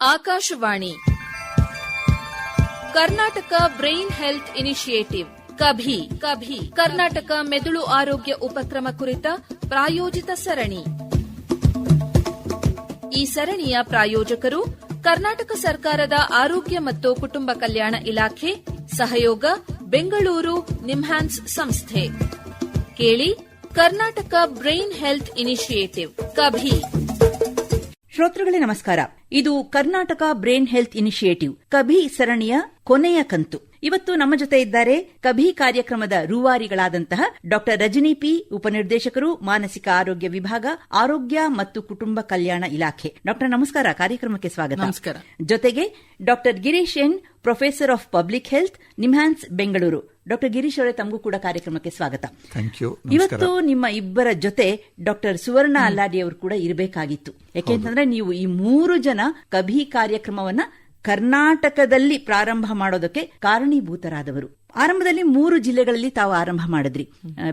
Akashvani. Karnataka brain health initiative. KaBHI KaBHI. Karnataka ಮೆದುಳು ಆರೋಗ್ಯ ಉಪಕ್ರಮ ಕುರಿತ ಪ್ರಾಯೋಜಿತ ಸರಣಿ. ಈ ಸರಣಿಯ ಪ್ರಾಯೋಜಕರು ಕರ್ನಾಟಕ ಸರ್ಕಾರದ ಆರೋಗ್ಯ ಮತ್ತು ಕುಟುಂಬ ಕಲ್ಯಾಣ ಇಲಾಖೆ, ಸಹಯೋಗ, ಬೆಂಗಳೂರು ನಿಮ್ಹಾನ್ಸ್ ಸಂಸ್ಥೆ. ಕೇಳಿ Karnataka brain health initiative. KaBHI. ಶ್ರೋತೃಗಳೇ ನಮಸ್ಕಾರ. ಇದು Karnataka brain health initiative. KaBHI ಸರಣಿಯ ಕೊನೆಯ ಕಂತು. ಇವತ್ತು ನಮ್ಮ ಜೊತೆ ಇದ್ದಾರೆ ಕಭಿ ಕಾರ್ಯಕ್ರಮದ ರೂವಾರಿಗಳಾದಂತಹ ಡಾಕ್ಟರ್ ರಜನಿ ಪಿ ಉಪನಿರ್ದೇಶಕರು ಮಾನಸಿಕ ಆರೋಗ್ಯ ವಿಭಾಗ ಆರೋಗ್ಯ ಮತ್ತು ಕುಟುಂಬ ಕಲ್ಯಾಣ ಇಲಾಖೆ. ಡಾಕ್ಟರ್ ನಮಸ್ಕಾರ ಕಾರ್ಯಕ್ರಮಕ್ಕೆ ಸ್ವಾಗತ. ನಮಸ್ಕಾರ. ಜೊತೆಗೆ doctor Girish N professor of public health NIMHANS Bengaluru. Doctor Girish ಅವರೇ ತಮಗೂ ಕೂಡ ಕಾರ್ಯಕ್ರಮಕ್ಕೆ ಸ್ವಾಗತ. ಥ್ಯಾಂಕ್ ಯು ಇವತ್ತು ನಿಮ್ಮ ಇಬ್ಬರ ಜೊತೆ ಡಾಕ್ಟರ್ ಸುವರ್ಣ ಅಲ್ಲಾಡಿ ಅವರು ಕೂಡ ಇರಬೇಕಾಗಿತ್ತು. ಯಾಕೆಂತಂದ್ರೆ ನೀವು ಈ ಮೂರು ಜನ ಕಭಿ ಕಾರ್ಯಕ್ರಮವನ್ನ ಕರ್ನಾಟಕದಲ್ಲಿ ಪ್ರಾರಂಭ ಮಾಡೋದಕ್ಕೆ ಕಾರಣೀಭೂತರಾದವರು. ಆರಂಭದಲ್ಲಿ ಮೂರು ಜಿಲ್ಲೆಗಳಲ್ಲಿ ತಾವು ಆರಂಭ ಮಾಡಿದ್ರಿ.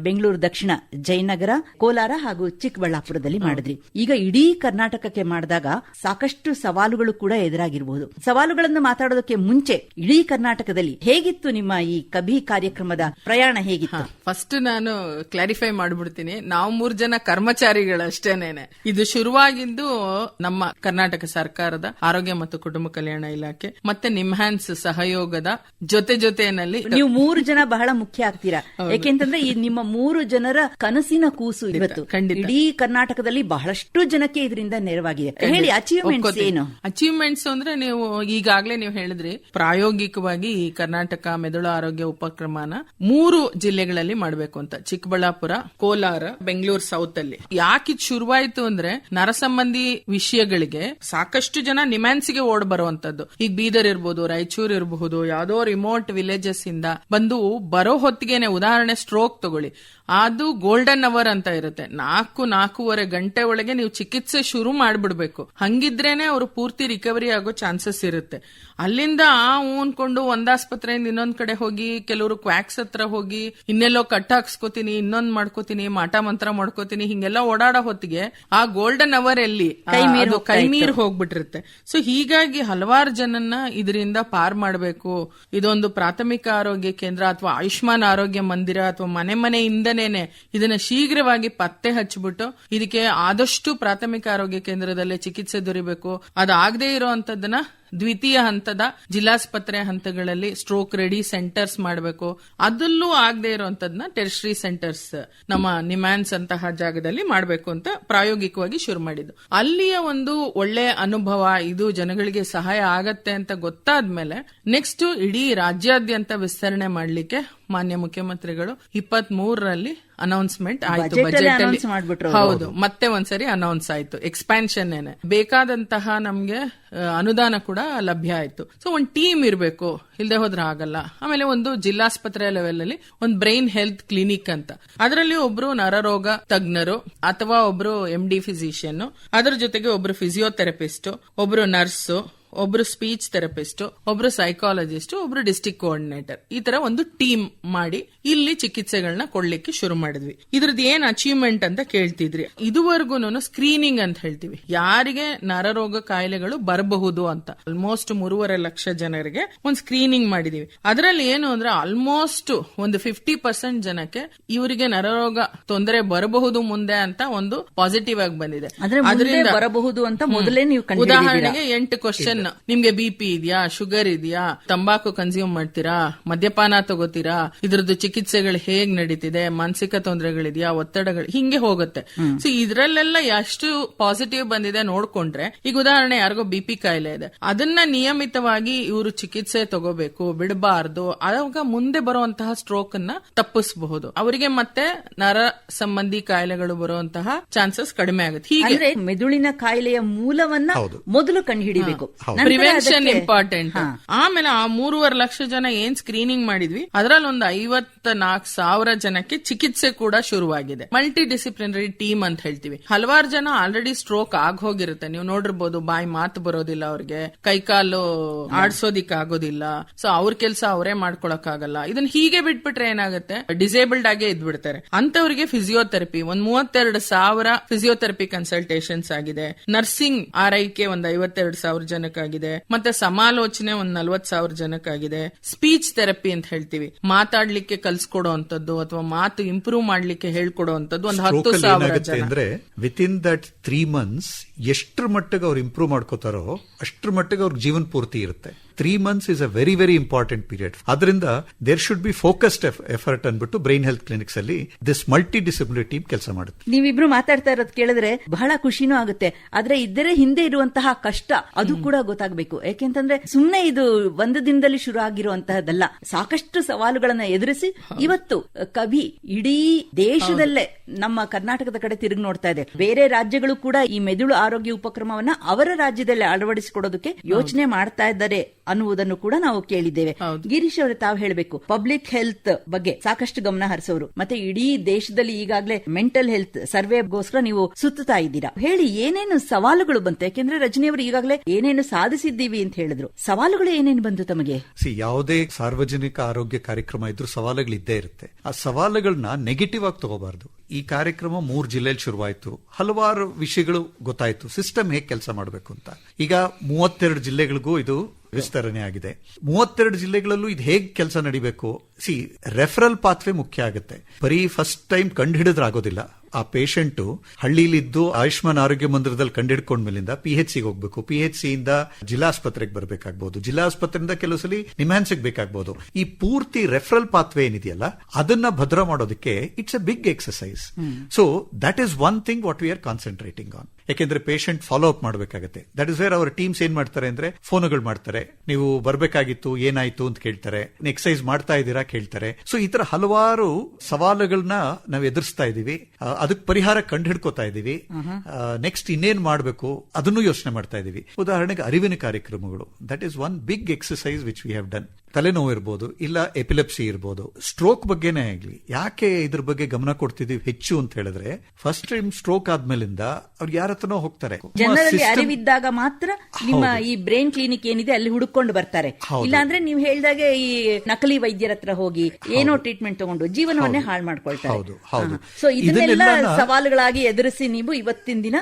ಬೆಂಗಳೂರು ದಕ್ಷಿಣ ಜಯನಗರ ಕೋಲಾರ ಹಾಗೂ ಚಿಕ್ಕಬಳ್ಳಾಪುರದಲ್ಲಿ ಮಾಡಿದ್ರಿ. ಈಗ ಇಡೀ ಕರ್ನಾಟಕಕ್ಕೆ ಮಾಡಿದಾಗ ಸಾಕಷ್ಟು ಸವಾಲುಗಳು ಕೂಡ ಎದುರಾಗಿರಬಹುದು ಸವಾಲುಗಳನ್ನು ಮಾತಾಡೋದಕ್ಕೆ ಮುಂಚೆ ಇಡೀ ಕರ್ನಾಟಕದಲ್ಲಿ ಹೇಗಿತ್ತು ನಿಮ್ಮ ಈ ಕಭಿ ಕಾರ್ಯಕ್ರಮದ ಪ್ರಯಾಣ ಹೇಗಿತ್ತು? ಫಸ್ಟ್ ನಾನು ಕ್ಲಾರಿಫೈ ಮಾಡ್ಬಿಡ್ತೀನಿ. ನಾವು ಮೂರು ಜನ ಕರ್ಮಚಾರಿಗಳಷ್ಟೇನೇನೆ. ಇದು ಶುರುವಾಗಿದ್ದು ನಮ್ಮ ಕರ್ನಾಟಕ ಸರ್ಕಾರದ ಆರೋಗ್ಯ ಮತ್ತು ಕುಟುಂಬ ಕಲ್ಯಾಣ ಇಲಾಖೆ ಮತ್ತೆ ನಿಮ್ಹ್ಯಾನ್ಸ್ ಸಹಯೋಗದ ಜೊತೆ ಜೊತೆಯಲ್ಲಿ ನೀವು ಮೂರು ಜನ ಬಹಳ ಮುಖ್ಯ ಆಗ್ತೀರಾ? ಯಾಕೆಂತಂದ್ರೆ ಈ ನಿಮ್ಮ ಮೂರು ಜನರ ಕನಸಿನ ಕೂಸು ಇವತ್ತು. ಇಡೀ ಕರ್ನಾಟಕದಲ್ಲಿ ಬಹಳಷ್ಟು ಜನಕ್ಕೆ ಇದರಿಂದ ನೆರವಾಗಿದೆ. ಹೇಳಿ ಅಚೀವ್ಮೆಂಟ್ಸ್ ಏನು? ಅಚೀವ್ಮೆಂಟ್ಸ್ ಅಂದ್ರೆ ನೀವು ಈಗಾಗ್ಲೇ ನೀವು ಹೇಳಿದ್ರಿ ಪ್ರಾಯೋಗಿಕವಾಗಿ ಈ ಕರ್ನಾಟಕ ಮೆದುಳು ಆರೋಗ್ಯ ಉಪಕ್ರಮನ ಮೂರು ಜಿಲ್ಲೆಗಳಲ್ಲಿ ಮಾಡಬೇಕು ಅಂತ. ಚಿಕ್ಕಬಳ್ಳಾಪುರ ಕೋಲಾರ ಬೆಂಗಳೂರು ಸೌತ್ ಅಲ್ಲಿ. ಯಾಕೆ ಶುರುವಾಯಿತು ಶುರುವಾಯ್ತು ಅಂದ್ರೆ ನರಸಂಬಂಧಿ ವಿಷಯಗಳಿಗೆ ಸಾಕಷ್ಟು ಜನ ನಿಮ್ಯಾನ್ಸಿಗೆ ಓಡ್ ಬರುವಂತದ್ದು. ಈಗ ಬೀದರ್ ಇರಬಹುದು ರಾಯಚೂರ್ ಇರಬಹುದು ಯಾವ್ದೋ ರಿಮೋಟ್ ವಿಲೇಜಸ್ ಇಂದ ಬಂದು ಬರೋ ಹೊತ್ತಿಗೆನೆ ಉದಾಹರಣೆ ಸ್ಟ್ರೋಕ್ ತಗೊಳ್ಳಿ. ಅದು ಗೋಲ್ಡನ್ ಅವರ್ ಅಂತ ಇರುತ್ತೆ. ನಾಲ್ಕು ನಾಲ್ಕೂವರೆ ಗಂಟೆ ಒಳಗೆ ನೀವು ಚಿಕಿತ್ಸೆ ಶುರು ಮಾಡ್ಬಿಡ್ಬೇಕು. ಹಂಗಿದ್ರೇನೆ ಅವರು ಪೂರ್ತಿ ರಿಕವರಿ ಆಗೋ ಚಾನ್ಸಸ್ ಇರುತ್ತೆ. ಅಲ್ಲಿಂದ ಆ ಊನ್ಕೊಂಡು ಒಂದ್ ಆಸ್ಪತ್ರೆಯಿಂದ ಇನ್ನೊಂದ್ ಕಡೆ ಹೋಗಿ ಕೆಲವರು ಕ್ವಾಕ್ಸ್ ಹತ್ರ ಹೋಗಿ ಇನ್ನೆಲ್ಲೋ ಕಟ್ ಹಾಕ್ಸ್ಕೋತೀನಿ ಇನ್ನೊಂದ್ ಮಾಡ್ಕೋತೀನಿ ಮಾಟ ಮಂತ್ರ ಮಾಡ್ಕೋತೀನಿ ಹಿಂಗೆಲ್ಲ ಓಡಾಡೋ ಹೊತ್ತಿಗೆ ಆ ಗೋಲ್ಡನ್ ಅವರ್ ಎಲ್ಲಿ ಕೈ ನೀರ್ ಹೋಗ್ಬಿಟ್ಟಿರುತ್ತೆ. ಸೊ ಹೀಗಾಗಿ ಹಲವಾರು ಜನನ್ನ ಇದರಿಂದ ಪಾರ್ ಮಾಡಬೇಕು. ಇದೊಂದು ಪ್ರಾಥಮಿಕ ಆರೋಗ್ಯ ಕೇಂದ್ರ ಅಥವಾ ಆಯುಷ್ಮಾನ್ ಆರೋಗ್ಯ ಮಂದಿರ ಅಥವಾ ಮನೆ ಮನೆಯಿಂದನೇನೆ ಇದನ್ನ ಶೀಘ್ರವಾಗಿ ಪತ್ತೆ ಹಚ್ಚಿಬಿಟ್ಟು ಇದಕ್ಕೆ ಆದಷ್ಟು ಪ್ರಾಥಮಿಕ ಆರೋಗ್ಯ ಕೇಂದ್ರದಲ್ಲೇ ಚಿಕಿತ್ಸೆ ದೊರಿಬೇಕು. ಅದಾಗದೇ ಇರುವಂತದ್ದನ್ನ ದ್ವಿತೀಯ ಹಂತದ ಜಿಲ್ಲಾಸ್ಪತ್ರೆ ಹಂತಗಳಲ್ಲಿ ಸ್ಟ್ರೋಕ್ ರೆಡಿ ಸೆಂಟರ್ಸ್ ಮಾಡಬೇಕು. ಅದಲ್ಲೂ ಆಗದೆ ಇರುವಂತದ್ನ ಟೆರಿಸ್ಟ್ರಿ ಸೆಂಟರ್ಸ್ ನಮ್ಮ ನಿಮ್ಯಾನ್ಸ್ ಅಂತಹ ಜಾಗದಲ್ಲಿ ಮಾಡಬೇಕು ಅಂತ ಪ್ರಾಯೋಗಿಕವಾಗಿ ಶುರು ಮಾಡಿದ್ದು. ಅಲ್ಲಿಯ ಒಂದು ಒಳ್ಳೆ ಅನುಭವ, ಇದು ಜನಗಳಿಗೆ ಸಹಾಯ ಆಗತ್ತೆ ಅಂತ ಗೊತ್ತಾದ್ಮೇಲೆ ನೆಕ್ಸ್ಟ್ ಇಡೀ ರಾಜ್ಯಾದ್ಯಂತ ವಿಸ್ತರಣೆ ಮಾಡಲಿಕ್ಕೆ ಮಾನ್ಯ ಮುಖ್ಯಮಂತ್ರಿಗಳು ಇಪ್ಪತ್ ಮೂರರಲ್ಲಿ ಅನೌನ್ಸ್ಮೆಂಟ್ ಆಯ್ತು ಬಜೆಟ್ ಹೌದು ಮತ್ತೆ ಒಂದ್ಸರಿ ಅನೌನ್ಸ್ ಆಯ್ತು. ಎಕ್ಸ್ಪ್ಯಾನ್ಷನ್ ಏನೆ. ಬೇಕಾದಂತಹ ನಮ್ಗೆ ಅನುದಾನ ಕೂಡ ಲಭ್ಯ ಆಯ್ತು. ಸೊ ಒಂದ್ ಟೀಮ್ ಇರಬೇಕು. ಇಲ್ಲದೆ ಹೋದ್ರೆ ಆಗಲ್ಲ. ಆಮೇಲೆ ಒಂದು ಜಿಲ್ಲಾಸ್ಪತ್ರೆ ಲೆವೆಲ್ ಅಲ್ಲಿ ಒಂದು ಬ್ರೈನ್ ಹೆಲ್ತ್ ಕ್ಲಿನಿಕ್ ಅಂತ. ಅದರಲ್ಲಿ ಒಬ್ರು ನರರೋಗ ತಜ್ಞರು ಅಥವಾ ಒಬ್ರು ಎಂ ಡಿ ಫಿಸಿಷಿಯನ್ ಅದರ ಜೊತೆಗೆ ಒಬ್ರು ಫಿಸಿಯೋಥೆರಪಿಸ್ಟ್ ಒಬ್ರು ನರ್ಸು ಒಬ್ರು ಸ್ಪೀಚ್ ಥೆರಪಿಸ್ಟ್ ಒಬ್ರು ಸೈಕಾಲಜಿಸ್ಟ್ ಒಬ್ರು ಡಿಸ್ಟಿಕ್ ಕೋಆರ್ಡಿನೇಟರ್ ಈ ತರ ಒಂದು ಟೀಮ್ ಮಾಡಿ ಇಲ್ಲಿ ಚಿಕಿತ್ಸೆಗಳನ್ನ ಕೊಡ್ಲಿಕ್ಕೆ ಶುರು ಮಾಡಿದ್ವಿ. ಇದ್ರದ್ದು ಏನ್ ಅಚೀವ್ಮೆಂಟ್ ಅಂತ ಕೇಳ್ತಿದ್ರಿ? ಇದುವರೆಗೂ ಸ್ಕ್ರೀನಿಂಗ್ ಅಂತ ಹೇಳ್ತೀವಿ. ಯಾರಿಗೆ ನರರೋಗ ಕಾಯಿಲೆಗಳು ಬರಬಹುದು ಅಂತ. ಆಲ್ಮೋಸ್ಟ್ ಮೂರುವರೆ ಲಕ್ಷ ಜನರಿಗೆ ಒಂದು ಸ್ಕ್ರೀನಿಂಗ್ ಮಾಡಿದೀವಿ. ಅದರಲ್ಲಿ ಏನು ಅಂದ್ರೆ ಆಲ್ಮೋಸ್ಟ್ ಒಂದು ಫಿಫ್ಟಿ ಪರ್ಸೆಂಟ್ ಜನಕ್ಕೆ ಇವರಿಗೆ ನರರೋಗ ತೊಂದರೆ ಬರಬಹುದು ಮುಂದೆ ಅಂತ ಒಂದು ಪಾಸಿಟಿವ್ ಆಗಿ ಬಂದಿದೆ. ಅದರಿಂದ ಬರಬಹುದು ಅಂತ ಮೊದಲೇ ನೀವು ಉದಾಹರಣೆಗೆ ಎಂಟು ಕ್ವಶನ್ ನಿಮ್ಗೆ ಬಿ ಪಿ ಇದೆಯಾ? ಶುಗರ್ ಇದೆಯಾ? ತಂಬಾಕು ಕನ್ಸ್ಯೂಮ್ ಮಾಡ್ತೀರಾ? ಮದ್ಯಪಾನ ತಗೋತೀರಾ? ಇದ್ರದ್ದು ಚಿಕಿತ್ಸೆಗಳು ಹೇಗ್ ನಡೀತಿದೆ? ಮಾನಸಿಕ ತೊಂದರೆಗಳಿದೆಯಾ? ಒತ್ತಡಗಳು ಹಿಂಗೆ ಹೋಗುತ್ತೆ. ಸೊ ಇದ್ರಲ್ಲೆಲ್ಲ ಎಷ್ಟು ಪಾಸಿಟಿವ್ ಬಂದಿದೆ ನೋಡ್ಕೊಂಡ್ರೆ ಈಗ ಉದಾಹರಣೆ ಯಾರಿಗೋ ಬಿ ಪಿ ಕಾಯಿಲೆ ಇದೆ. ಅದನ್ನ ನಿಯಮಿತವಾಗಿ ಇವರು ಚಿಕಿತ್ಸೆ ತಗೋಬೇಕು ಬಿಡಬಾರ್ದು ಆವಾಗ ಮುಂದೆ ಬರುವಂತಹ ಸ್ಟ್ರೋಕ್ ಅನ್ನ ತಪ್ಪಿಸಬಹುದು. ಅವರಿಗೆ ಮತ್ತೆ ನರ ಸಂಬಂಧಿ ಕಾಯಿಲೆಗಳು ಬರುವಂತಹ ಚಾನ್ಸಸ್ ಕಡಿಮೆ ಆಗುತ್ತೆ. ಹೀಗೆ ಮೆದುಳಿನ ಕಾಯಿಲೆಯ ಮೂಲವನ್ನ ಮೊದಲು ಕಂಡುಹಿಡಿಬೇಕು ಪ್ರಿವೆನ್ಷನ್ ಇಂಪಾರ್ಟೆಂಟ್ ಆಮೇಲೆ ಆ ಮೂರುವರೆ ಲಕ್ಷ ಜನ ಏನ್ ಸ್ಕ್ರೀನಿಂಗ್ ಮಾಡಿದ್ವಿ? ಅದರಲ್ಲಿ ಒಂದು ಐವತ್ತ ನಾಲ್ಕು ಸಾವಿರ ಜನಕ್ಕೆ ಚಿಕಿತ್ಸೆ ಕೂಡ ಶುರುವಾಗಿದೆ. ಮಲ್ಟಿ ಡಿಸಿಪ್ಲಿನರಿ ಟೀಮ್ ಅಂತ ಹೇಳ್ತೀವಿ. ಹಲವಾರು ಜನ ಆಲ್ರೆಡಿ ಸ್ಟ್ರೋಕ್ ಆಗ್ ಹೋಗಿರುತ್ತೆ ನೀವು ನೋಡಿರ್ಬೋದು ಬಾಯಿ ಮಾತು ಬರೋದಿಲ್ಲ ಅವ್ರಿಗೆ. ಕೈಕಾಲು ಆಡ್ಸೋದಿಕ್ ಆಗೋದಿಲ್ಲ ಸೊ ಅವ್ರ ಕೆಲಸ ಅವರೇ ಮಾಡ್ಕೊಳಕ್ ಆಗಲ್ಲ ಇದನ್ನ ಹೀಗೆ ಬಿಟ್ಬಿಟ್ರೆ ಏನಾಗುತ್ತೆ? ಡಿಸೇಬಲ್ಡ್ ಆಗೇ ಇದ್ಬಿಡ್ತಾರೆ. ಅಂತವ್ರಿಗೆ ಫಿಸಿಯೋಥೆರಪಿ ಒಂದ್ ಮೂವತ್ತೆರಡು ಸಾವಿರ ಫಿಸಿಯೋಥೆರಪಿ ಕನ್ಸಲ್ಟೇಷನ್ಸ್ ಆಗಿದೆ. ನರ್ಸಿಂಗ್ ಆರೈಕೆ ಒಂದ್ ಐವತ್ತೆರಡು ಸಾವಿರ ಜನಕ್ಕೆ ಜನಕ್ಕಾಗಿದೆ. ಮತ್ತೆ ಸಮಾಲೋಚನೆ ಒಂದ್ ನಲ್ವತ್ ಸಾವಿರ ಜನಕ್ಕಾಗಿದೆ. ಸ್ಪೀಚ್ ಥೆರಪಿ ಅಂತ ಹೇಳ್ತೀವಿ. ಮಾತಾಡ್ಲಿಕ್ಕೆ ಕಲ್ಸ್ಕೊಡೋ ಅಂತದ್ದು ಅಥವಾ ಮಾತು ಇಂಪ್ರೂವ್ ಮಾಡ್ಲಿಕ್ಕೆ ಹೇಳ್ಕೊಡೋ ಅಂತದ್ದು ಒಂದ್ ಹತ್ತು ಸಾವಿರ ಜನ. ಅಂದ್ರೆ with in that three months ಎಷ್ಟ್ರ ಮಟ್ಟಿಗೆ ಅವ್ರು ಇಂಪ್ರೂವ್ ಮಾಡ್ಕೋತಾರೋ ಅಷ್ಟ್ರ ಮಟ್ಟಿಗೆ ಅವ್ರ ಜೀವನ ಪೂರ್ತಿ ಇರುತ್ತೆ. Three months is a very very important period ಅದರಿಂದ there should be focused effort ಅನ್ಬಿಟ್ಟು ಬ್ರೈನ್ ಹೆಲ್ತ್ ಕ್ಲಿನಿಕ್ಸ್ ಅಲ್ಲಿ ದಿಸ್ ಮಲ್ಟಿ ಡಿಸಿಬಿಲಿಟಿ ಟೀಮ್ ಕೆಲಸ ಮಾಡುತ್ತೆ. ನೀವಿಬ್ರು ಮಾತಾಡ್ತಾ ಇರೋದು ಕೇಳಿದ್ರೆ ಬಹಳ ಖುಷಿನೂ ಆಗುತ್ತೆ. ಆದ್ರೆ ಇದರ ಹಿಂದೆ ಇರುವಂತಹ ಕಷ್ಟ ಅದು ಕೂಡ ಗೊತ್ತಾಗಬೇಕು. ಯಾಕೆಂತಂದ್ರೆ ಸುಮ್ನೆ ಇದು ಒಂದು ದಿನದಲ್ಲಿ ಶುರು ಆಗಿರುವಂತಹದ್ದಲ್ಲ. ಸಾಕಷ್ಟು ಸವಾಲುಗಳನ್ನ ಎದುರಿಸಿ ಇವತ್ತು ಕವಿ ಇಡೀ ದೇಶದಲ್ಲೇ ನಮ್ಮ ಕರ್ನಾಟಕದ ಕಡೆ ತಿರುಗಿ ನೋಡ್ತಾ ಇದೆ. ಬೇರೆ ರಾಜ್ಯಗಳು ಕೂಡ ಈ ಮೆದುಳು ಆರೋಗ್ಯ ಉಪಕ್ರಮವನ್ನ ಅವರ ರಾಜ್ಯದಲ್ಲಿ ಅಳವಡಿಸಿಕೊಡೋದಕ್ಕೆ ಯೋಚನೆ ಮಾಡ್ತಾ ಇದ್ದಾರೆ ಅನ್ನುವುದನ್ನು ಕೂಡ ನಾವು ಕೇಳಿದ್ದೇವೆ. ಗಿರೀಶ್ ಅವರೇ ತಾವು ಹೇಳಬೇಕು ಪಬ್ಲಿಕ್ ಹೆಲ್ತ್ ಬಗ್ಗೆ ಸಾಕಷ್ಟು ಗಮನ ಹರಿಸೋರು. ಮತ್ತೆ ಇಡೀ ದೇಶದಲ್ಲಿ ಈಗಾಗಲೇ ಮೆಂಟಲ್ ಹೆಲ್ತ್ ಸರ್ವೆಗೋಸ್ಕರ ನೀವು ಸುತ್ತಾ ಇದ್ದೀರಾ. ಹೇಳಿ ಏನೇನು ಸವಾಲುಗಳು ಬಂತು? ಯಾಕೆಂದ್ರೆ ರಜನಿ ಅವರು ಈಗಾಗಲೇ ಏನೇನು ಸಾಧಿಸಿದ್ದೀವಿ ಅಂತ ಹೇಳಿದ್ರು. ಸವಾಲುಗಳು ಏನೇನು ಬಂತು ತಮಗೆ? ಸಿ ಯಾವುದೇ ಸಾರ್ವಜನಿಕ ಆರೋಗ್ಯ ಕಾರ್ಯಕ್ರಮ ಇದ್ರೂ ಸವಾಲುಗಳು ಇದ್ದೇ ಇರುತ್ತೆ. ಆ ಸವಾಲುಗಳನ್ನ ನೆಗೆಟಿವ್ ಆಗಿ ತಗೋಬಾರ್ದು. ಈ ಕಾರ್ಯಕ್ರಮ ಮೂರ್ ಜಿಲ್ಲೆಯಲ್ಲಿ ಶುರುವಾಯಿತು. ಹಲವಾರು ವಿಷಯಗಳು ಗೊತ್ತಾಯ್ತು. ಸಿಸ್ಟಮ್ ಹೇಗೆ ಕೆಲಸ ಮಾಡಬೇಕು ಅಂತ. ಈಗ ಮೂವತ್ತೆರಡು ಜಿಲ್ಲೆಗಳಿಗೂ ಇದು ವಿಸ್ತರಣೆ ಆಗಿದೆ ಮೂವತ್ತೆರಡು ಜಿಲ್ಲೆಗಳಲ್ಲೂ ಇದು ಹೇಗೆ ಕೆಲಸ ನಡಿಬೇಕು? ಸಿ ರೆಫರಲ್ ಪಾತ್ವೆ ಮುಖ್ಯ ಆಗುತ್ತೆ ಬರೀ ಫಸ್ಟ್ ಟೈಮ್ ಕಂಡು ಹಿಡಿದ್ರೆ ಆಗೋದಿಲ್ಲ ಆ ಪೇಷಂಟ್ ಹಳ್ಳಿಲಿದ್ದು ಆಯುಷ್ಮಾನ್ ಆರೋಗ್ಯ ಮಂದಿರದಲ್ಲಿ ಕಂಡಿಡ್ಕೊಂಡ್ಮೇಲಿಂದ ಪಿ ಎಚ್ ಸಿಗೆ ಹೋಗ್ಬೇಕು. ಪಿ ಎಚ್ ಸಿಯಿಂದ ಜಿಲ್ಲಾಸ್ಪತ್ರೆಗೆ ಬರಬೇಕಾಗಬಹುದು ಜಿಲ್ಲಾಸ್ಪತ್ರೆಯಿಂದ ಕೆಲವು ಸಲ ನಿಮ್ಹಾನ್ಸಿಗೆ ಬೇಕಾಗಬಹುದು ಈ ಪೂರ್ತಿ ರೆಫರಲ್ ಪಾತ್ವೆ ಏನಿದೆಯಲ್ಲ ಅದನ್ನ ಭದ್ರ ಮಾಡೋದಕ್ಕೆ it's a big exercise so that is one thing what we are concentrating on ಯಾಕೆಂದ್ರೆ ಪೇಷಂಟ್ ಫಾಲೋ ಅಪ್ ಮಾಡಬೇಕಾಗುತ್ತೆ. ದಟ್ ಇಸ್ ವೇರ್ ಅವರ ಟೀಮ್ಸ್ ಏನ್ ಮಾಡ್ತಾರೆ ಅಂದ್ರೆ ಫೋನ್ಗಳು ಮಾಡ್ತಾರೆ. ನೀವು ಬರಬೇಕಾಗಿತ್ತು ಏನಾಯ್ತು ಅಂತ ಕೇಳ್ತಾರೆ. ಎಕ್ಸಸೈಸ್ ಮಾಡ್ತಾ ಇದ್ದೀರಾ? ಕೇಳ್ತಾರೆ. ಸೊ ಈ ತರ ಹಲವಾರು ಸವಾಲುಗಳನ್ನ ನಾವು ಎದುರಿಸ್ತಾ ಇದೀವಿ. ಅದಕ್ಕೆ ಪರಿಹಾರ ಕಂಡು ಹಿಡ್ಕೋತಾ ಇದೀವಿ ನೆಕ್ಸ್ಟ್ ಇನ್ನೇನ್ ಮಾಡಬೇಕು ಅದನ್ನು ಯೋಚನೆ ಮಾಡ್ತಾ ಇದೀವಿ. ಉದಾಹರಣೆಗೆ ಅರಿವಿನ ಕಾರ್ಯಕ್ರಮಗಳು. That is one big exercise which we have done ತಲೆನೋವು ಇರ್ಬೋದು ಇಲ್ಲ ಎಪಿಲೆಪ್ಸಿ ಇರ್ಬೋದು. ಸ್ಟ್ರೋಕ್ ಬಗ್ಗೆನೇ ಆಗ್ಲಿ ಯಾಕೆ ಇದ್ರ ಬಗ್ಗೆ ಗಮನ ಕೊಡ್ತಿದೀವಿ ಹೆಚ್ಚು ಅಂತ ಹೇಳಿದ್ರೆ ಫಸ್ಟ್ ಟೈಮ್ ಸ್ಟ್ರೋಕ್ ಆದ್ಮೇಲಿಂದ ಅವ್ರು ಯಾರ ಹತ್ರನೋ ಹೋಗ್ತಾರೆ. ಜನರಲ್ಲಿ ಅರಿವಿದ್ದಾಗ ಮಾತ್ರ ನಿಮ್ಮ ಈ ಬ್ರೈನ್ ಕ್ಲಿನಿಕ್ ಏನಿದೆ ಅಲ್ಲಿ ಹುಡುಕೊಂಡು ಬರ್ತಾರೆ. ಇಲ್ಲಾಂದ್ರೆ ನೀವು ಹೇಳಿದಾಗೆ ಈ ನಕಲಿ ವೈದ್ಯರ ಹತ್ರ ಹೋಗಿ ಏನೋ ಟ್ರೀಟ್ಮೆಂಟ್ ತಗೊಂಡು ಜೀವನವನ್ನೇ ಹಾಳು ಮಾಡ್ಕೊಳ್ತಾರೆ. ಹೌದು, ಹೌದು. ಸೊ ಇದನ್ನೆಲ್ಲ ಸವಾಲುಗಳಾಗಿ ಎದುರಿಸಿ ನೀವು ಇವತ್ತಿನ ದಿನ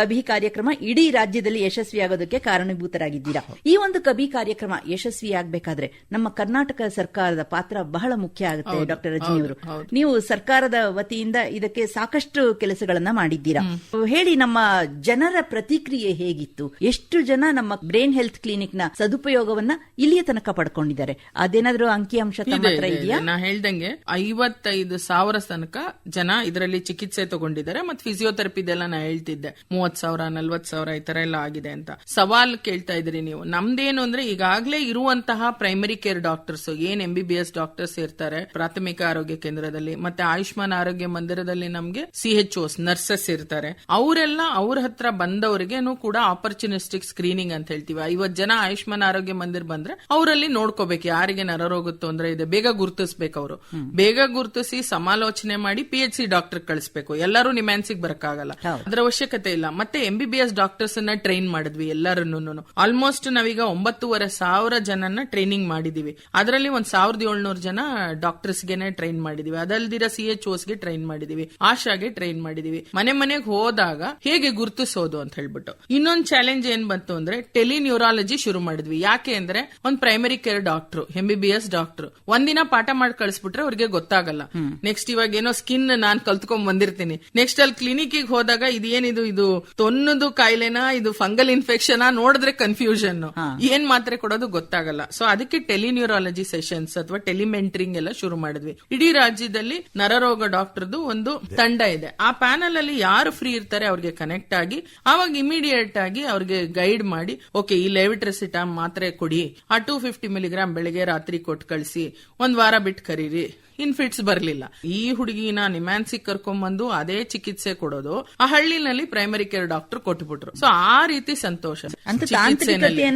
ಕಭಿ ಕಾರ್ಯಕ್ರಮ ಇಡೀ ರಾಜ್ಯದಲ್ಲಿ ಯಶಸ್ವಿಯಾಗೋದಕ್ಕೆ ಕಾರಣಭೂತರಾಗಿದ್ದೀರಾ. ಈ ಒಂದು ಕಭಿ ಕಾರ್ಯಕ್ರಮ ಯಶಸ್ವಿಯಾಗಬೇಕಾದ್ರೆ ನಮ್ಮ ಕರ್ನಾಟಕ ಸರ್ಕಾರದ ಪಾತ್ರ ಬಹಳ ಮುಖ್ಯ ಆಗುತ್ತೆ ಡಾಕ್ಟರ್ ರಜನಿ ಅವರು. ನೀವು ಸರ್ಕಾರದ ವತಿಯಿಂದ ಇದಕ್ಕೆ ಸಾಕಷ್ಟು ಕೆಲಸಗಳನ್ನ ಮಾಡಿದ್ದೀರಾ? ಹೇಳಿ ನಮ್ಮ ಜನರ ಪ್ರತಿಕ್ರಿಯೆ ಹೇಗಿತ್ತು? ಎಷ್ಟು ಜನ ನಮ್ಮ ಬ್ರೈನ್ ಹೆಲ್ತ್ ಕ್ಲಿನಿಕ್ನ ಸದುಪಯೋಗವನ್ನ ಇಲ್ಲಿಯ ತನಕ ಪಡ್ಕೊಂಡಿದ್ದಾರೆ? ಅದೇನಾದ್ರೂ ಅಂಕಿಅಂಶ ಇದೆಯಾ? ಇದೆ. ನಾ ಹೇಳ್ದಂಗೆ ಐವತ್ತೈದು ಸಾವಿರ ತನಕ ಜನ ಇದರಲ್ಲಿ ಚಿಕಿತ್ಸೆ ತಗೊಂಡಿದ್ದಾರೆ ಮತ್ತೆ ಫಿಸಿಯೋಥೆರಪಿದೆಲ್ಲ ನಾ ಹೇಳ್ತಿದ್ದೆ. ಮೂವತ್ ಸಾವಿರ ನಲ್ವತ್ ಸಾವಿರ ಈ ತರ ಎಲ್ಲ ಆಗಿದೆ ಅಂತ. ಸವಾಲ್ ಕೇಳ್ತಾ ಇದ್ರಿ ನೀವು. ನಮ್ದೇನು ಅಂದ್ರೆ ಈಗಾಗಲೇ ಇರುವಂತಹ ಪ್ರೈಮರಿ ಕೇರ್ ಡಾಕ್ಟರ್ಸ್ ಏನ್ M B B S doctors ಇರ್ತಾರೆ ಪ್ರಾಥಮಿಕ ಆರೋಗ್ಯ ಕೇಂದ್ರದಲ್ಲಿ ಮತ್ತೆ ಆಯುಷ್ಮಾನ್ ಆರೋಗ್ಯ ಮಂದಿರದಲ್ಲಿ ನಮ್ಗೆ ಸಿ ಎಚ್ ಓಸ್ ನರ್ಸಸ್ ಇರ್ತಾರೆ ಅವರೆಲ್ಲ ಅವ್ರ ಹತ್ರ ಬಂದವರಿಗೇನು ಕೂಡ ಆಪರ್ಚುನಿಸ್ಟಿಕ್ ಸ್ಕ್ರೀನಿಂಗ್ ಅಂತ ಹೇಳ್ತೀವಿ. ಐವತ್ ಜನ ಆಯುಷ್ಮಾನ್ ಆರೋಗ್ಯ ಮಂದಿರ ಬಂದ್ರೆ ಅವರಲ್ಲಿ ನೋಡ್ಕೋಬೇಕು ಯಾರಿಗೆ ನರರೋಗ ಅಂದ್ರೆ ಇದೆ. ಬೇಗ ಗುರುತಿಸ್ಬೇಕು ಅವರು. ಬೇಗ ಗುರುತಿಸಿ ಸಮಾಲೋಚನೆ ಮಾಡಿ ಪಿ ಎಚ್ ಸಿ ಡಾಕ್ಟರ್ ಕಳಿಸ್ಬೇಕು. ಎಲ್ಲರೂ ನಿಮ್ಯಾನ್ಸಿಗೆ ಬರಕ್ಕಾಗಲ್ಲ. ಅದ್ರ ಅವಶ್ಯಕತೆ ಇಲ್ಲ. ಮತ್ತೆ M B B S doctors ಅನ್ನ ಟ್ರೈನ್ ಮಾಡಿದ್ವಿ ಎಲ್ಲರನ್ನು ಆಲ್ಮೋಸ್ಟ್ ನಾವೀಗ ಒಂಬತ್ತೂವರೆ ಸಾವಿರ ಜನನ ಟ್ರೈನಿಂಗ್ ಮಾಡಿದೀವಿ. ಅದರಲ್ಲಿ ಒಂದ್ ಸಾವಿರದ ಏಳ್ನೂರು ಜನ ಡಾಕ್ಟರ್ಸ್ ಗೆನೆ ಟ್ರೈನ್ ಮಾಡಿದೀವಿ. ಅದಲ್ದಿರ ಸಿ ಎಚ್ಗೆ ಟ್ರೈನ್ ಮಾಡಿದೀವಿ. ಆಶಾಗೆ ಟ್ರೈನ್ ಮಾಡಿದೀವಿ. ಮನೆ ಮನೆಗೆ ಹೋದಾಗ ಹೇಗೆ ಗುರುತಿಸೋದು ಅಂತ ಹೇಳ್ಬಿಟ್ಟು. ಇನ್ನೊಂದು ಚಾಲೆಂಜ್ ಏನ್ ಬಂತು ಅಂದ್ರೆ ಟೆಲಿನ್ಯೂರಾಲಜಿ ಶುರು ಮಾಡಿದ್ವಿ. ಯಾಕೆ ಅಂದ್ರೆ ಒಂದ್ primary care doctor M B B S doctor ಒಂದಿನ ಪಾಠ ಮಾಡಿ ಕಳಿಸ್ಬಿಟ್ರೆ ಅವ್ರಿಗೆ ಗೊತ್ತಾಗಲ್ಲ. ನೆಕ್ಸ್ಟ್ ಇವಾಗ ಏನೋ ಸ್ಕಿನ್ ನಾನ್ ಕಲ್ತ್ಕೊಂಡ್ ಬಂದಿರ್ತೀನಿ. ನೆಕ್ಸ್ಟ್ ಅಲ್ಲಿ ಕ್ಲಿನಿಕ್ ಹೋದಾಗ ಇದೇನಿದು ಇದು ತೊನ್ನದು ಕಾಯಿಲೆನಾ ಇದು ಫಂಗಲ್ ಇನ್ಫೆಕ್ಷನ್ ನೋಡಿದ್ರೆ ಕನ್ಫ್ಯೂಷನ್ ಏನ್ ಮಾತ್ರೆ ಕೊಡೋದು ಗೊತ್ತಾಗಲ್ಲ. ಸೊ ಅದಕ್ಕೆ ಟೆಲಿನ್ಯೂರಾಲಜಿ ಸೆಷನ್ಸ್ ಅಥವಾ ಟೆಲಿಮೆಂಟ್ರಿಂಗ್ ಎಲ್ಲ ಶುರು ಮಾಡಿದ್ವಿ. ಇಡೀ ರಾಜ್ಯದಲ್ಲಿ ನರರೋಗ ಡಾಕ್ಟರ್ದು ಒಂದು ತಂಡ ಇದೆ. ಆ ಪ್ಯಾನಲ್ ಅಲ್ಲಿ ಯಾರು ಫ್ರೀ ಇರ್ತಾರೆ ಅವ್ರಿಗೆ ಕನೆಕ್ಟ್ ಆಗಿ ಅವಾಗ ಇಮಿಡಿಯೇಟ್ ಆಗಿ ಅವ್ರಿಗೆ ಗೈಡ್ ಮಾಡಿ ಓಕೆ ಈ ಲೆವಿಟ್ರೆಸಿಟಾಮ್ ಮಾತ್ರೆ ಕೊಡಿ. ಆ ಟೂ ಫಿಫ್ಟಿ ಮಿಲಿಗ್ರಾಮ್ ಬೆಳಿಗ್ಗೆ ರಾತ್ರಿ ಕೊಟ್ಟು ಕಳಿಸಿ. ಒಂದ್ ವಾರ ಬಿಟ್ಟು ಕರೀರಿ. ಇನ್ ಫಿಟ್ಸ್ ಬರ್ಲಿಲ್ಲ. ಈ ಹುಡುಗಿನ ನಿಮ್ಯಾನ್ಸಿಗ್ ಕರ್ಕೊಂಡ್ಬಂದು ಅದೇ ಚಿಕಿತ್ಸೆ ಕೊಡೋದು ಆ ಹಳ್ಳಿನಲ್ಲಿ ಪ್ರೈಮರಿ ಕೇರ್ ಡಾಕ್ಟರ್ ಕೊಟ್ಬಿಟ್ರು. ಸೊ ಆ ರೀತಿ ಸಂತೋಷ.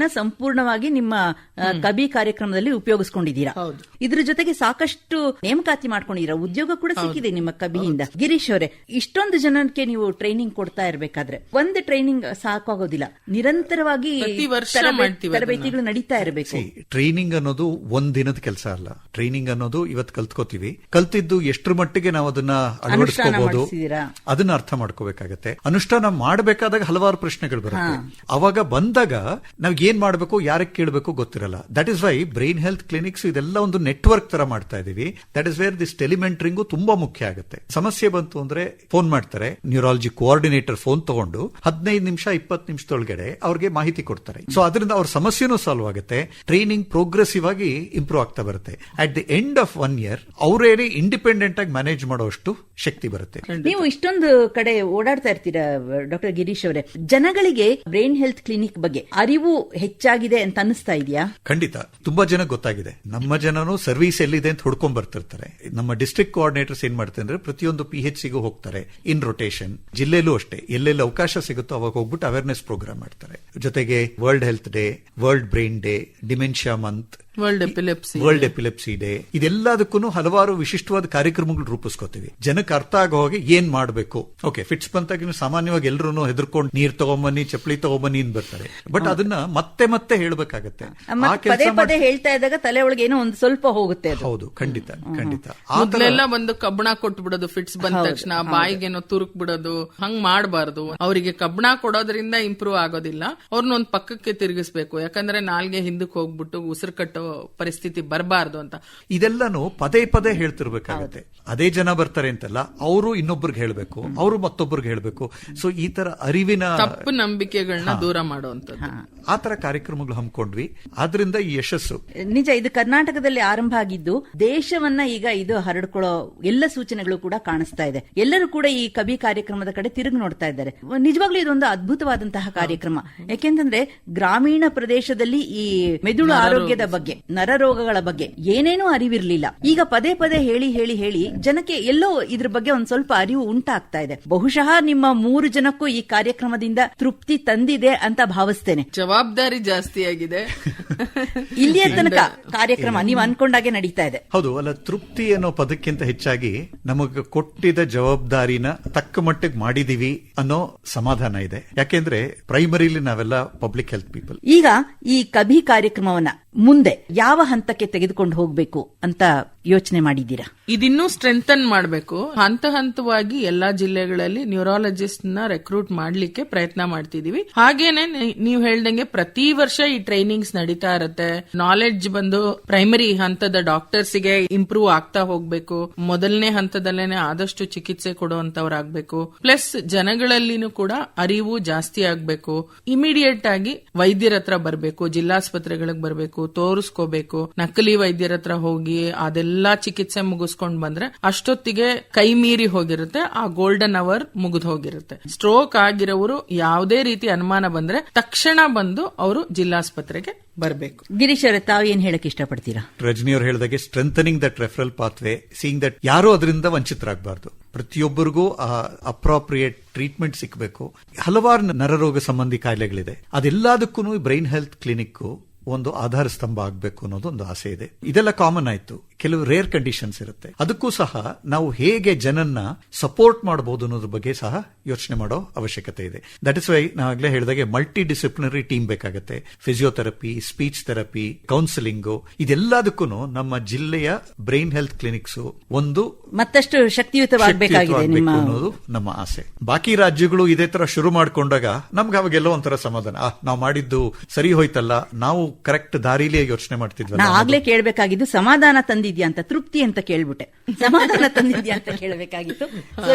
ಸಂಪೂರ್ಣವಾಗಿ ನಿಮ್ಮ ಕವಿ ಕಬಿ ಕಾರ್ಯಕ್ರಮದಲ್ಲಿ ಉಪಯೋಗಿಸಿಕೊಂಡಿದ್ದೀರಾ. ಹೌದು. ಇದ್ರ ಜೊತೆಗೆ ಸಾಕಷ್ಟು ನೇಮಕಾತಿ ಮಾಡ್ಕೊಂಡಿರೋ ಉದ್ಯೋಗ ಕೂಡ ಸಿಕ್ಕಿದೆ ನಿಮ್ಮ ಕಬಿಯಿಂದ. ಗಿರೀಶ್ ಅವರೇ ಇಷ್ಟೊಂದು ಜನಕ್ಕೆ ನೀವು ಟ್ರೈನಿಂಗ್ ಕೊಡ್ತಾ ಇರಬೇಕಾದ್ರೆ ಒಂದು ಟ್ರೈನಿಂಗ್ ಸಾಕಾಗೋದಿಲ್ಲ. ನಿರಂತರವಾಗಿ ತರಬೇತಿಗಳು ನಡೀತಾ ಇರಬೇಕು. ಟ್ರೈನಿಂಗ್ ಅನ್ನೋದು ಒಂದ್ ದಿನದ ಕೆಲಸ ಅಲ್ಲ. ಟ್ರೈನಿಂಗ್ ಅನ್ನೋದು ಇವತ್ತು ಕಲ್ತ್ಕೋತೀವಿ. ಕಲ್ತಿದ್ದು ಎಷ್ಟ್ರ ಮಟ್ಟಿಗೆ ನಾವು ಅದನ್ನ ಅಳವಡಿಸ್ಕೋಬಹುದು ಅದನ್ನ ಅರ್ಥ ಮಾಡ್ಕೋಬೇಕಾಗತ್ತೆ. ಅನುಷ್ಠಾನ ಮಾಡಬೇಕಾದಾಗ ಹಲವಾರು ಪ್ರಶ್ನೆಗಳು ಬರುತ್ತೆ. ಅವಾಗ ಬಂದಾಗ ನಾವ್ ಏನ್ ಮಾಡಬೇಕು ಯಾರಕ್ಕೆ ಕೇಳಬೇಕು ಗೊತ್ತಿರಲ್ಲ. That is why brain health clinics ಇದೆಲ್ಲ ಒಂದು ನೆಟ್ವರ್ಕ್ ತರ ಮಾಡ್ತಾ ಇದೀವಿ. That is where this telementoring ತುಂಬಾ ಮುಖ್ಯ ಆಗುತ್ತೆ. ಸಮಸ್ಯೆ ಬಂತು ಅಂದ್ರೆ ಫೋನ್ ಮಾಡ್ತಾರೆ. ನ್ಯೂರಾಲಜಿ ಕೋಆರ್ಡಿನೇಟರ್ ಫೋನ್ ತಗೊಂಡು ಹದಿನೈದು ನಿಮಿಷ ಇಪ್ಪತ್ತು ನಿಮಿಷದೊಳಗಡೆ ಅವ್ರಿಗೆ ಮಾಹಿತಿ ಕೊಡ್ತಾರೆ. ಸೊ ಅದರಿಂದ ಅವ್ರ ಸಮಸ್ಯೆನೂ ಸಾಲ್ವ್ ಆಗುತ್ತೆ. ಟ್ರೈನಿಂಗ್ ಪ್ರೋಗ್ರೆಸಿವ್ ಆಗಿ ಇಂಪ್ರೂವ್ ಆಗ್ತಾ ಬರುತ್ತೆ. At the end of one year ಅವರೇನೇ independent ಆಗಿ ಮ್ಯಾನೇಜ್ ಮಾಡುವಷ್ಟು ಶಕ್ತಿ ಬರುತ್ತೆ. ನೀವು ಇಷ್ಟೊಂದು ಕಡೆ ಓಡಾಡ್ತಾ ಇರ್ತೀರಾ ಡಾಕ್ಟರ್ ಗಿರೀಶ್ ಅವರೇ? ಜನಗಳಿಗೆ ಬ್ರೈನ್ ಹೆಲ್ತ್ ಕ್ಲಿನಿಕ್ ಬಗ್ಗೆ ಅರಿವು ಹೆಚ್ಚಾಗಿದೆ ಅಂತ ಅನಿಸ್ತಾ ಇದೆಯಾ? ಖಂಡಿತ. ತುಂಬಾ ಜನ ಗೊತ್ತಾಗಿದೆ. ನಮ್ಮ ಜನನು ಸರ್ವಿಸ್ ಎಲ್ಲಿದೆ ಅಂತ ಹುಡ್ಕೊಂಡ್ ಬರ್ತಿರ್ತಾರೆ. ನಮ್ಮ ಡಿಸ್ಟ್ರಿಕ್ಟ್ ಕೋಆರ್ಡಿನೇಟರ್ಸ್ ಏನ್ ಮಾಡ್ತಾರೆ ಅಂದ್ರೆ ಪ್ರತಿಯೊಂದು ಪಿ ಎಚ್ ಸಿಗೂ ಹೋಗ್ತಾರೆ ಇನ್ ರೊಟೇಷನ್ ಜಿಲ್ಲೆಲೂ ಅಷ್ಟೇ. ಎಲ್ಲೆಲ್ಲಿ ಅವಕಾಶ ಸಿಗುತ್ತೋ ಅವಾಗ ಹೋಗ್ಬಿಟ್ಟು ಅವೇರ್ನೆಸ್ ಪ್ರೋಗ್ರಾಮ್ ಮಾಡ್ತಾರೆ. ಜೊತೆಗೆ world health day world brain day dementia month world epilepsy world epilepsy day ಇದೆಲ್ಲದಕ್ಕೂ ಹಲವಾರು ವಿಶಿಷ್ಟವಾದ ಕಾರ್ಯಕ್ರಮಗಳು ರೂಪಿಸ್ಕೋತೀವಿ. ಜನಕ್ಕೆ ಅರ್ಥ ಆಗೋ ಹಾಗೆ ಏನ್ ಮಾಡಬೇಕು? ಓಕೆ ಫಿಟ್ಸ್ ಬಂತಾಗ ಸಾಮಾನ್ಯವಾಗಿ ಎಲ್ಲರೂ ಹೆದರ್ಕೊಂಡು ನೀರ್ ತಗೊಂಬನ್ನಿ ಚಪ್ಪಲಿ ತಗೊಂಬನ್ನಿ ಅಂತ ಬರ್ತಾರೆ. ಬಟ್ ಅದನ್ನ ಮತ್ತೆ ಮತ್ತೆ ಹೇಳ್ಬೇಕಾಗತ್ತೆ. ಮತ್ತೆ ಪದೇ ಪದೇ ಹೇಳ್ತಾ ಇದ್ದಾಗ ತಲೆ ಒಳಗೆ ಏನೋ ಒಂದು ಸ್ವಲ್ಪ ಹೋಗುತ್ತೆ ಅದು. ಹೌದು ಖಂಡಿತ ಖಂಡಿತ. ಆ ಒಂದು ಕಬ್ಬಣ ಬಂದು ಕಬ್ಬಣ ಕೊಟ್ಬಿಡೋದು ಫಿಟ್ಸ್ ಬಂದ ತಕ್ಷಣ ಬಾಯಿಗೇನೋ ತುರುಕ್ ಬಿಡೋದು ಹಂಗ್ ಮಾಡಬಾರ್ದು. ಅವರಿಗೆ ಕಬ್ಬಣ ಕೊಡೋದ್ರಿಂದ ಇಂಪ್ರೂವ್ ಆಗೋದಿಲ್ಲ. ಅವ್ರನ್ನ ಒಂದ್ ಪಕ್ಕಕ್ಕೆ ತಿರುಗಿಸ್ಬೇಕು. ಯಾಕಂದ್ರೆ ನಾಲ್ಗೆ ಹಿಂದಕ್ಕೆ ಹೋಗ್ಬಿಟ್ಟು ಉಸಿರು ಕಟ್ಟೋ ಪರಿಸ್ಥಿತಿ ಬರಬಾರ್ದು ಅಂತ. ಇದೆಲ್ಲಾನು ಪದೇ ಪದೇ ಹೇಳ್ತಿರ್ಬೇಕಾಗತ್ತೆ. ಅದೇ ಜನ ಬರ್ತಾರೆ ಅಂತಲ್ಲ ಅವರು ಇನ್ನೊಬ್ರಿಗೆ ಹೇಳ್ಬೇಕು ಅವರು ಮತ್ತೊಬ್ಬರಿಗೆ ಹೇಳ್ಬೇಕು. ಸೊ ಈ ತರ ಅರಿವಿನ ತಪ್ಪು ನಂಬಿಕೆಗಳನ್ನ ದೂರ ಮಾಡುವಂತದ್ದು ಆ ತರ ಕಾರ್ಯಕ್ರಮಗಳು ಹಮ್ಮಿಕೊಂಡ್ವಿ. ಆದ್ರಿಂದ ಈ ಯಶಸ್ಸು. ನಿಜ ಇದು ಕರ್ನಾಟಕದಲ್ಲಿ ಆರಂಭ ಆಗಿದ್ದು ದೇಶವನ್ನ ಈಗ ಇದು ಹರಡ್ಕೊಳ್ಳೋ ಎಲ್ಲ ಸೂಚನೆಗಳು ಕೂಡ ಕಾಣಿಸ್ತಾ ಇದೆ. ಎಲ್ಲರೂ ಕೂಡ ಈ ಕವಿ ಕಾರ್ಯಕ್ರಮದ ಕಡೆ ತಿರುಗಿ ನೋಡ್ತಾ ಇದ್ದಾರೆ. ನಿಜವಾಗ್ಲೂ ಇದೊಂದು ಅದ್ಭುತವಾದಂತಹ ಕಾರ್ಯಕ್ರಮ. ಯಾಕೆಂತಂದ್ರೆ ಗ್ರಾಮೀಣ ಪ್ರದೇಶದಲ್ಲಿ ಈ ಮೆದುಳು ಆರೋಗ್ಯದ ಬಗ್ಗೆ ನರರೋಗಗಳ ಬಗ್ಗೆ ಏನೇನೂ ಅರಿವಿರ್ಲಿಲ್ಲ. ಈಗ ಪದೇ ಪದೇ ಹೇಳಿ ಹೇಳಿ ಹೇಳಿ ಜನಕ್ಕೆ ಎಲ್ಲೋ ಇದ್ರ ಬಗ್ಗೆ ಒಂದ್ ಸ್ವಲ್ಪ ಅರಿವು ಉಂಟಾಗ್ತಾ ಇದೆ. ಬಹುಶಃ ನಿಮ್ಮ ಮೂರು ಜನಕ್ಕೂ ಈ ಕಾರ್ಯಕ್ರಮದಿಂದ ತೃಪ್ತಿ ತಂದಿದೆ ಅಂತ ಭಾವಿಸ್ತೇನೆ. ಜವಾಬ್ದಾರಿ ಜಾಸ್ತಿ ಆಗಿದೆ. ಇಲ್ಲಿಯ ತನಕ ಕಾರ್ಯಕ್ರಮ ನೀವು ಅನ್ಕೊಂಡಾಗೆ ನಡೀತಾ ಇದೆ. ಹೌದು ಅಲ್ಲ ತೃಪ್ತಿ ಅನ್ನೋ ಪದಕ್ಕಿಂತ ಹೆಚ್ಚಾಗಿ ನಮಗೆ ಕೊಟ್ಟಿದ ಜವಾಬ್ದಾರಿನ ತಕ್ಕ ಮಟ್ಟಿಗೆ ಮಾಡಿದೀವಿ ಅನ್ನೋ ಸಮಾಧಾನ ಇದೆ. ಯಾಕೆಂದ್ರೆ ಪ್ರೈಮರಿಲಿ ನಾವೆಲ್ಲ ಪಬ್ಲಿಕ್ ಹೆಲ್ತ್ ಪೀಪಲ್ ಈಗ ಈ ಕಭಿ ಕಾರ್ಯಕ್ರಮವನ್ನ ಮುಂದೆ ಯಾವ ಹಂತಕ್ಕೆ ತೆಗೆದುಕೊಂಡು ಹೋಗಬೇಕು ಅಂತ ಯೋಚನೆ ಮಾಡಿದ್ದೀರಾ? ಇದಿನ್ನೂ ಸ್ಟ್ರೆಂಥನ್ ಮಾಡಬೇಕು. ಹಂತ ಹಂತವಾಗಿ ಎಲ್ಲಾ ಜಿಲ್ಲೆಗಳಲ್ಲಿ ನ್ಯೂರಾಲಜಿಸ್ಟ್ನ ರೆಕ್ರೂಟ್ ಮಾಡ್ಲಿಕ್ಕೆ ಪ್ರಯತ್ನ ಮಾಡ್ತಿದೀವಿ. ಹಾಗೇನೆ ನೀವು ಹೇಳ್ದಂಗೆ ಪ್ರತಿ ವರ್ಷ ಈ ಟ್ರೈನಿಂಗ್ಸ್ ನಡೀತಾ ಇರತ್ತೆ. ನಾಲೆಡ್ಜ್ ಬಂದು ಪ್ರೈಮರಿ ಹಂತದ ಡಾಕ್ಟರ್ಸ್ಗೆ ಇಂಪ್ರೂವ್ ಆಗ್ತಾ ಹೋಗ್ಬೇಕು. ಮೊದಲನೇ ಹಂತದಲ್ಲೇನೆ ಆದಷ್ಟು ಚಿಕಿತ್ಸೆ ಕೊಡುವಂತವ್ರಾಗ್ಬೇಕು ಪ್ಲಸ್ ಜನಗಳಲ್ಲಿನೂ ಕೂಡ ಅರಿವು ಜಾಸ್ತಿ ಆಗ್ಬೇಕು. ಇಮಿಡಿಯೇಟ್ ಆಗಿ ವೈದ್ಯರ ಹತ್ರ ಬರ್ಬೇಕು, ಜಿಲ್ಲಾಸ್ಪತ್ರೆಗಳಿಗೆ ಬರಬೇಕು, ತೋರಿಸ್ಕೋಬೇಕು. ನಕಲಿ ವೈದ್ಯರ ಹತ್ರ ಹೋಗಿ ಅದೆಲ್ಲಾ ಚಿಕಿತ್ಸೆ ಮುಗಿಸ್ಕೊಂಡ್ ಬಂದ್ರೆ ಅಷ್ಟೊತ್ತಿಗೆ ಕೈ ಮೀರಿ ಹೋಗಿರುತ್ತೆ ಆ ಗೋಲ್ಡನ್ ಅವರ್ ಮುಗಿದು ಹೋಗಿರುತ್ತೆ. ಸ್ಟ್ರೋಕ್ ಆಗಿರೋರು ಯಾವುದೇ ರೀತಿ ಅನುಮಾನ ಬಂದ್ರೆ ತಕ್ಷಣ ಬಂದು ಅವರು ಜಿಲ್ಲಾಸ್ಪತ್ರೆಗೆ ಬರಬೇಕು. ಗಿರೀಶ್ ಅವರೇ ತಾವು ಏನ್ ಹೇಳಕ್ ಇಷ್ಟಪಡ್ತೀರಾ? ರಜನಿ ಅವ್ರು ಹೇಳಿದಾಗೆ strengthening that referral pathway seeing that ಯಾರು ಅದರಿಂದ ವಂಚಿತರಾಗಬಾರ್ದು. ಪ್ರತಿಯೊಬ್ಬರಿಗೂ ಅಪ್ರಾಪ್ರಿಯೇಟ್ ಟ್ರೀಟ್ಮೆಂಟ್ ಸಿಕ್ಕಬೇಕು ಹಲವಾರು ನರರೋಗ ಸಂಬಂಧಿ ಕಾಯಿಲೆಗಳಿದೆ. ಅದೆಲ್ಲದಕ್ಕೂ ಬ್ರೈನ್ ಹೆಲ್ತ್ ಕ್ಲಿನಿಕ್ ಒಂದು ಆಧಾರ ಸ್ತಂಭ ಆಗಬೇಕು ಅನ್ನೋದು ಒಂದು ಆಸೆ ಇದೆ. ಇದೆಲ್ಲ ಕಾಮನ್ ಆಯ್ತು. ಕೆಲವು ರೇರ್ ಕಂಡೀಷನ್ಸ್ ಇರುತ್ತೆ. ಅದಕ್ಕೂ ಸಹ ನಾವು ಹೇಗೆ ಜನನ್ನ ಸಪೋರ್ಟ್ ಮಾಡಬಹುದು ಅನ್ನೋದ್ರ ಬಗ್ಗೆ ಸಹ ಯೋಚನೆ ಮಾಡೋ ಅವಶ್ಯಕತೆ ಇದೆ. ದಟ್ ಇಸ್ ವೈ ನಾವಾಗಲೇ ಹೇಳಿದಾಗೆ ಮಲ್ಟಿ ಡಿಸಿಪ್ಲಿನರಿ ಟೀಮ್ ಬೇಕಾಗುತ್ತೆ ಫಿಸಿಯೋಥೆರಪಿ ಸ್ಪೀಚ್ ಥೆರಪಿ ಕೌನ್ಸಿಲಿಂಗ್ ಇದೆಲ್ಲದಕ್ಕೂ ನಮ್ಮ ಜಿಲ್ಲೆಯ ಬ್ರೈನ್ ಹೆಲ್ತ್ ಕ್ಲಿನಿಕ್ಸ್ ಒಂದು ಮತ್ತಷ್ಟು ಶಕ್ತಿಯುತವಾಗಬೇಕಾಗಿದೆ ನಿಮ್ಮ ಅನ್ನೋದು ನಮ್ಮ ಆಸೆ. ಬಾಕಿ ರಾಜ್ಯಗಳು ಇದೇ ತರ ಶುರು ಮಾಡ್ಕೊಂಡಾಗ ನಮ್ಗೆ ಅವಾಗೆಲ್ಲೋ ಒಂಥರ ಸಮಾಧಾನ. ನಾವು ಮಾಡಿದ್ದು ಸರಿ ಹೋಯ್ತಲ್ಲ ನಾವು ಕರೆಕ್ಟ್ ದಾರಿಲೇ ಯೋಚನೆ ಮಾಡ್ತಿದ್ವಿ ಆಗ್ಲೇ ಕೇಳ್ಬೇಕಾಗಿದ್ದು ಸಮಾಧಾನ ತಂದಿದ್ಯಾ ಅಂತ ತೃಪ್ತಿ ಅಂತ ಕೇಳ್ಬಿಟ್ಟೆ. ಸಮಾಧಾನ ತಂದಿದ್ಯಾ ಅಂತ ಕೇಳಬೇಕಾಗಿತ್ತು. ಸೊ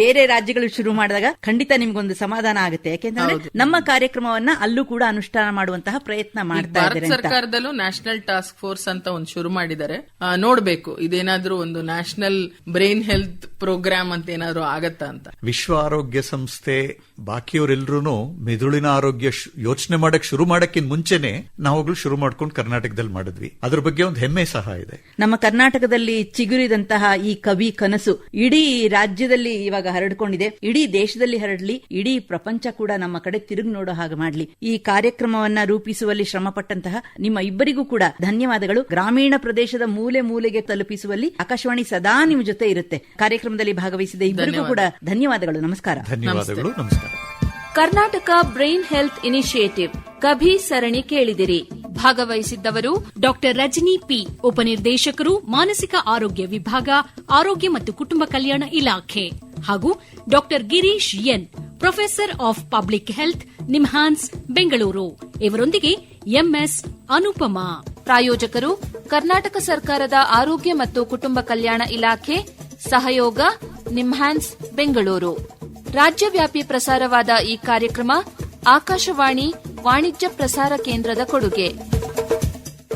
ಬೇರೆ ರಾಜ್ಯಗಳು ಶುರು ಮಾಡಿದಾಗ ಖಂಡಿತ ನಿಮ್ಗೊಂದು ಸಮಾಧಾನ ಆಗುತ್ತೆ. ಯಾಕೆಂದ್ರೆ ನಮ್ಮ ಕಾರ್ಯಕ್ರಮವನ್ನ ಅಲ್ಲೂ ಕೂಡ ಅನುಷ್ಠಾನ ಮಾಡುವಂತಹ ಪ್ರಯತ್ನ ಮಾಡ್ತಾ ಇದ್ದಾರೆ ಅಂತ. ಸರ್ಕಾರದಲ್ಲೂ ನ್ಯಾಷನಲ್ ಟಾಸ್ಕ್ ಫೋರ್ಸ್ ಅಂತ ಒಂದು ಶುರು ಮಾಡಿದ್ದಾರೆ. ನೋಡ್ಬೇಕು ಇದೇನಾದ್ರೂ ಒಂದು ನ್ಯಾಷನಲ್ ಬ್ರೈನ್ ಹೆಲ್ತ್ ಪ್ರೋಗ್ರಾಮ್ ಅಂತ ಏನಾದ್ರು ಆಗತ್ತಾ ಅಂತ. ವಿಶ್ವ ಆರೋಗ್ಯ ಸಂಸ್ಥೆ ಬಾಕಿಯವರೆಲ್ಲರೂ ಮೆದುಳಿನ ಆರೋಗ್ಯ ಯೋಚನೆ ಮಾಡಕ್ ಶುರು ಮಾಡಕ್ಕಿಂತ ಮುಂಚೆನೆ ನಾವುಗಳು ಶುರು ಮಾಡ್ಕೊಂಡು ಕರ್ನಾಟಕದಲ್ಲಿ ಮಾಡಿದ್ವಿ. ಅದ್ರ ಬಗ್ಗೆ ಒಂದು ಹೆಮ್ಮೆ ಸಹ ಇದೆ. ನಮ್ಮ ಕರ್ನಾಟಕದಲ್ಲಿ ಚಿಗುರಿದಂತಹ ಈ ಕವಿ ಕನಸು ಇಡೀ ರಾಜ್ಯದಲ್ಲಿ ಇವಾಗ ಹರಡ್ಕೊಂಡಿದೆ. ಇಡೀ ದೇಶದಲ್ಲಿ ಹರಡಲಿ ಇಡೀ ಪ್ರಪಂಚ ಕೂಡ ನಮ್ಮ ಕಡೆ ತಿರುಗಿ ನೋಡೋ ಹಾಗೆ ಮಾಡಲಿ. ಈ ಕಾರ್ಯಕ್ರಮವನ್ನ ರೂಪಿಸುವಲ್ಲಿ ಶ್ರಮಪಟ್ಟಂತಹ ನಿಮ್ಮ ಇಬ್ಬರಿಗೂ ಕೂಡ ಧನ್ಯವಾದಗಳು. ಗ್ರಾಮೀಣ ಪ್ರದೇಶದ ಮೂಲೆ ಮೂಲೆಗೆ ತಲುಪಿಸುವಲ್ಲಿ ಆಕಾಶವಾಣಿ ಸದಾ ನಿಮ್ಮ ಜೊತೆ ಇರುತ್ತೆ. ಕಾರ್ಯಕ್ರಮದಲ್ಲಿ ಭಾಗವಹಿಸಿದ ಇಬ್ಬರಿಗೂ ಕೂಡ ಧನ್ಯವಾದಗಳು. ನಮಸ್ಕಾರ. ಧನ್ಯವಾದಗಳು. ನಮಸ್ಕಾರ. Karnataka brain health initiative. KaBHI ಸರಣಿ ಕೇಳಿದಿರಿ. ಭಾಗವಹಿಸಿದ್ದವರು ಡಾಕ್ಟರ್ ರಜನಿ ಪಿ, ಉಪನಿರ್ದೇಶಕರು, ಮಾನಸಿಕ ಆರೋಗ್ಯ ವಿಭಾಗ, ಆರೋಗ್ಯ ಮತ್ತು ಕುಟುಂಬ ಕಲ್ಯಾಣ ಇಲಾಖೆ ಹಾಗೂ doctor Girish N, professor of public health, NIMHANS, Bengaluru. ಇವರೊಂದಿಗೆ ಎಂಎಸ್ ಅನುಪಮಾ. ಪ್ರಾಯೋಜಕರು ಕರ್ನಾಟಕ ಸರ್ಕಾರದ ಆರೋಗ್ಯ ಮತ್ತು ಕುಟುಂಬ ಕಲ್ಯಾಣ ಇಲಾಖೆ, ಸಹಯೋಗ, ನಿಮ್ಹಾನ್ಸ್, ಬೆಂಗಳೂರು. ರಾಜ್ಯವ್ಯಾಪಿ ಪ್ರಸಾರವಾದ ಈ ಕಾರ್ಯಕ್ರಮ ಆಕಾಶವಾಣಿ ವಾಣಿಜ್ಯ ಪ್ರಸಾರ ಕೇಂದ್ರದ ಕೊಡುಗೆ.